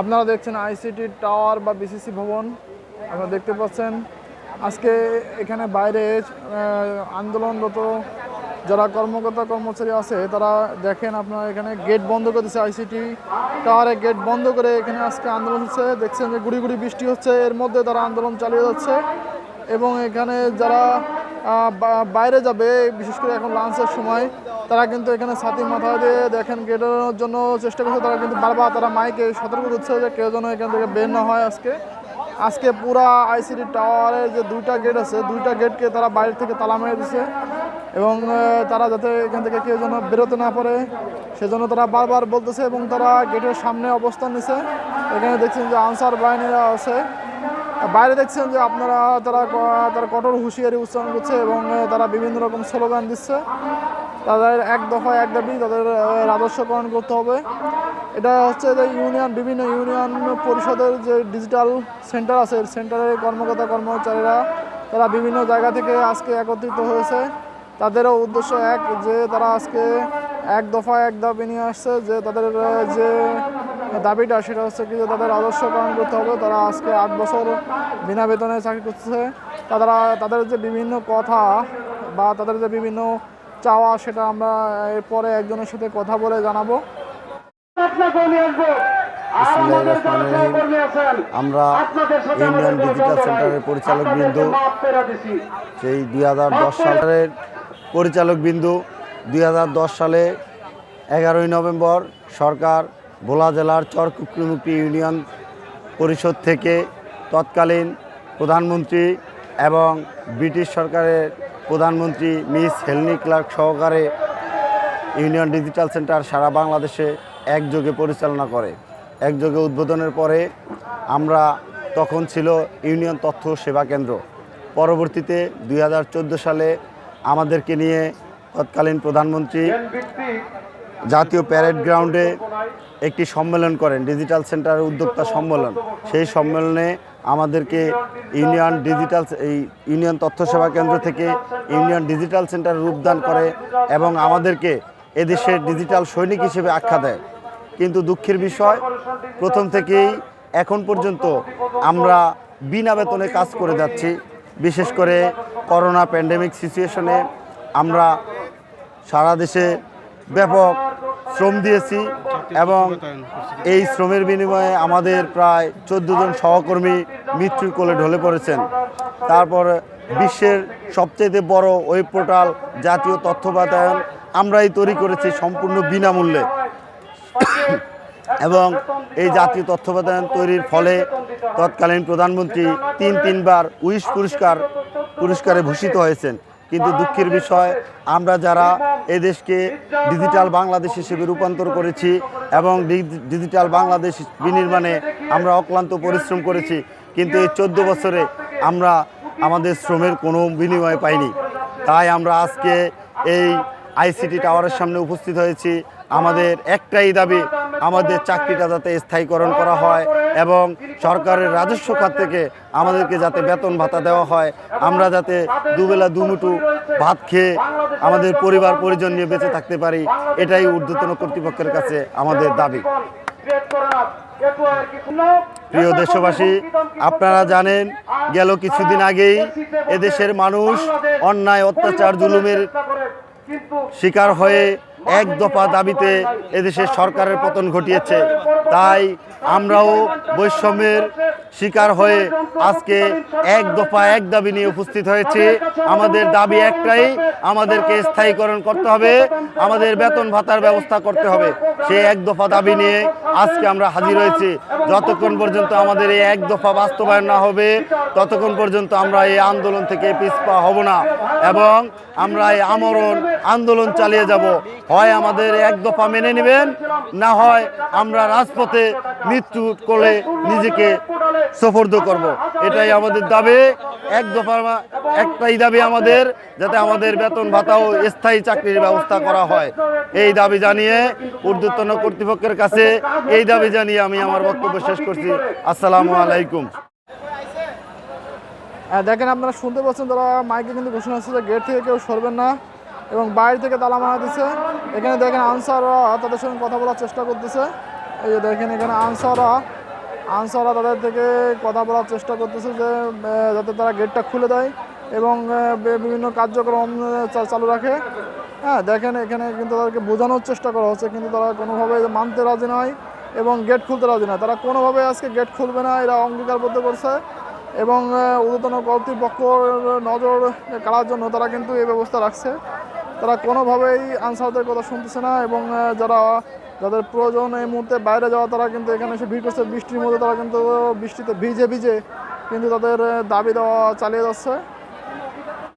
আপনারা দেখছেন ICT tower বা বিসিসি ভবন, আপনারা দেখতে পাচ্ছেন। আজকে এখানে বাইরে আন্দোলনরত যারা কর্মকর্তা, কর্মচারী আছে, তারা দেখেন আপনারা এখানে গেট বন্ধ করে দিচ্ছে আইসিটি টাওয়ারে। গেট বন্ধ করে এখানে আজকে আন্দোলন হচ্ছে। দেখছেন যে গুড়ি গুড়ি বৃষ্টি হচ্ছে। এর মধ্যে তারা আন্দোলন চালিয়ে যাচ্ছে। এবং এখানে যারা বাইরে যাবে, বিশেষ করে এখন লাঞ্চের সময়। তারা কিন্তু এখানে ছাতি মাথা দিয়ে দেখেন গেটের জন্য চেষ্টা করছে। তারা কিন্তু বারবার তারা মাইকে সতর্ক করছে যে কেউ যেন এখান থেকে বের না হয় আজকে। আজকে পুরা আইসিডি টাওয়ারের যে দুইটা গেট আছে, দুইটা গেটকে তারা বাইরে থেকে তালা মেরে দিছে। এবং তারা যাতে এখান থেকে কেউ যেন বেরোতে না পারে, সেজন্য তারা বারবার বলতেছে এবং তারা গেটের সামনে অবস্থান নিছে। এখানে দেখছেন যে আনসার বাহিনীরা আছে। বাইরে দেখছেন যে আপনারা তারা তারা কঠোর হুঁশিয়ারি উচ্চারণ করছে এবং তারা বিভিন্ন রকম স্লোগান দিচ্ছে। তাদের এক দফা এক দাবি, তাদের রাজস্বকরণ করতে হবে। এটা হচ্ছে যে ইউনিয়ন, বিভিন্ন ইউনিয়ন পরিষদের যে ডিজিটাল সেন্টার আছে সেন্টারের কর্মকর্তা কর্মচারীরা তারা বিভিন্ন জায়গা থেকে আজকে একত্রিত হয়েছে। তাদেরও উদ্দেশ্য এক যে তারা আজকে এক দফা এক দাবি নিয়ে আসছে যে তাদের যে দাবিটা সেটা হচ্ছে কি যে তাদের আদর্শকরণ করতে হবে। তারা আজকে আট বছর বিনা বেতনে চাকরি করতেছে। তারা তাদের যে বিভিন্ন কথা বা তাদের যে বিভিন্ন চাওয়া সেটা আমরা এরপরে একজনের সাথে কথা বলে জানাব। আমরা আপনাদের ইন্ডিয়ান ডিজিটাল সেন্টারের পরিচালক বিন্দু সেই দুই হাজার দশ সালের পরিচালক বিন্দু দুই হাজার দশ সালে এগারোই নভেম্বর সরকার ভোলা জেলার চরকুকরিমুক্তি ইউনিয়ন পরিষদ থেকে তৎকালীন প্রধানমন্ত্রী এবং ব্রিটিশ সরকারের প্রধানমন্ত্রী মিস হেলনি ক্লার্ক সহকারে ইউনিয়ন ডিজিটাল সেন্টার সারা বাংলাদেশে একযোগে পরিচালনা করে। একযোগে উদ্বোধনের পরে আমরা তখন ছিল ইউনিয়ন তথ্য সেবা কেন্দ্র। পরবর্তীতে দুই হাজার চোদ্দ সালে আমাদেরকে নিয়ে তৎকালীন প্রধানমন্ত্রী জাতীয় প্যারেড গ্রাউন্ডে একটি সম্মেলন করেন ডিজিটাল সেন্টার উদ্যোক্তা সম্মেলন। সেই সম্মেলনে আমাদেরকে ইউনিয়ন ডিজিটাল এই ইউনিয়ন তথ্য সেবা কেন্দ্র থেকে ইউনিয়ন ডিজিটাল সেন্টার রূপদান করে এবং আমাদেরকে এদেশের ডিজিটাল সৈনিক হিসেবে আখ্যা দেয়। কিন্তু দুঃখের বিষয়, প্রথম থেকেই এখন পর্যন্ত আমরা বিনা বেতনে কাজ করে যাচ্ছি। বিশেষ করে করোনা প্যান্ডেমিক সিচুয়েশনে আমরা সারা দেশে ব্যাপক শ্রম দিয়েছি এবং এই শ্রমের বিনিময়ে আমাদের প্রায় জন সহকর্মী মৃত্যুর কোলে ঢলে পড়েছেন। তারপর বিশ্বের সবচেয়ে বড় ওয়েব পোর্টাল জাতীয় তথ্য বাতায়ন আমরাই তৈরি করেছি সম্পূর্ণ বিনামূল্যে। এবং এই জাতীয় তথ্য বাতায়ন তৈরির ফলে তৎকালীন প্রধানমন্ত্রী তিন তিনবার উইশ পুরস্কার পুরস্কারে ভূষিত হয়েছেন। কিন্তু দুঃখের বিষয় আমরা যারা এদেশকে ডিজিটাল বাংলাদেশ হিসেবে রূপান্তর করেছি এবং ডিজিটাল বাংলাদেশ বিনির্মাণে আমরা অক্লান্ত পরিশ্রম করেছি। কিন্তু এই চোদ্দ বছরে আমরা আমাদের শ্রমের কোনো বিনিময় পাইনি। তাই আমরা আজকে এই আইসিটি টাওয়ারের সামনে উপস্থিত হয়েছি। আমাদের একটাই দাবি আমাদের চাকরিটা যাতে স্থায়ীকরণ করা হয়। এবং সরকারের রাজস্ব খাত থেকে আমাদেরকে যাতে বেতন ভাতা দেওয়া হয়, আমরা যাতে দুবেলা দুমুঠু ভাত খেয়ে আমাদের পরিবার পরিজন নিয়ে বেঁচে থাকতে পারি, এটাই ঊর্ধ্বতন কর্তৃপক্ষের কাছে আমাদের দাবি। প্রিয় দেশবাসী, আপনারা জানেন, গেল কিছুদিন আগেই এদেশের মানুষ অন্যায়, অত্যাচার, জুলুমের শিকার হয়ে এক দফা দাবিতে এদেশের সরকারের পতন ঘটিয়েছে। তাই আমরাও বৈষম্যের শিকার হয়ে আজকে এক দফা এক দাবি নিয়ে উপস্থিত হয়েছি। আমাদের দাবি একটাই, আমাদেরকে স্থায়ীকরণ করতে হবে, আমাদের বেতন ভাতার ব্যবস্থা করতে হবে। সেই এক দফা দাবি নিয়ে আজকে আমরা হাজির হয়েছি। যতক্ষণ পর্যন্ত আমাদের এই এক দফা বাস্তবায়ন না হবে ততক্ষণ পর্যন্ত আমরা এই আন্দোলন থেকে পিছপা হব না। এবং আমরা এই আমরণ আন্দোলন চালিয়ে যাব। হয় আমাদের এক দফা মেনে নেবেন না হয় আমরা রাজপথে মৃত্যু করে নিজেকে সফর্দ করব। এটাই আমাদের দাবি। এক দফা একটাই দাবি আমাদের, যাতে আমাদের বেতন ভাতা ও স্থায়ী চাকরির ব্যবস্থা করা হয়। এই দাবি জানিয়ে ঊর্ধ্বতন কর্তৃপক্ষের কাছে এই দাবি জানিয়ে আমি আমার বক্তব্য শেষ করছি। আসসালামু আলাইকুম। দেখেন আপনারা শুনতে পাচ্ছেন, তারা মাইকে কিন্তু ঘোষণা হচ্ছে গেট থেকে কেউ সরবেন না এবং বাইরে থেকে তালা মারা দিচ্ছে। এখানে দেখেন আনসাররা তাদের সঙ্গে কথা বলার চেষ্টা করতেছে। এই যে দেখেন এখানে আনসাররা আনসাররা তাদের থেকে কথা বলার চেষ্টা করতেছে যে যাতে তারা গেটটা খুলে দেয় এবং বিভিন্ন কার্যক্রম চালু রাখে। হ্যাঁ দেখেন এখানে কিন্তু তাদেরকে বোঝানোর চেষ্টা করা হচ্ছে, কিন্তু তারা কোনোভাবে মানতে রাজি নয় এবং গেট খুলতে রাজি নয়। তারা কোনোভাবে আজকে গেট খুলবে না, এরা অঙ্গীকারবদ্ধ করছে এবং ঊর্ধ্বতন কর্তৃপক্ষ নজর কাড়ার জন্য তারা কিন্তু এই ব্যবস্থা রাখছে। তারা কোনোভাবেই আনসারদের কথা শুনতেছে না এবং যারা, যাদের প্রয়োজন এই মুহূর্তে বাইরে যাওয়া, তারা কিন্তু এখানে এসে ভিড় করছে। বৃষ্টির মধ্যে তারা কিন্তু বৃষ্টিতে ভিজে ভিজে কিন্তু তাদের দাবি দেওয়া চালিয়ে যাচ্ছে।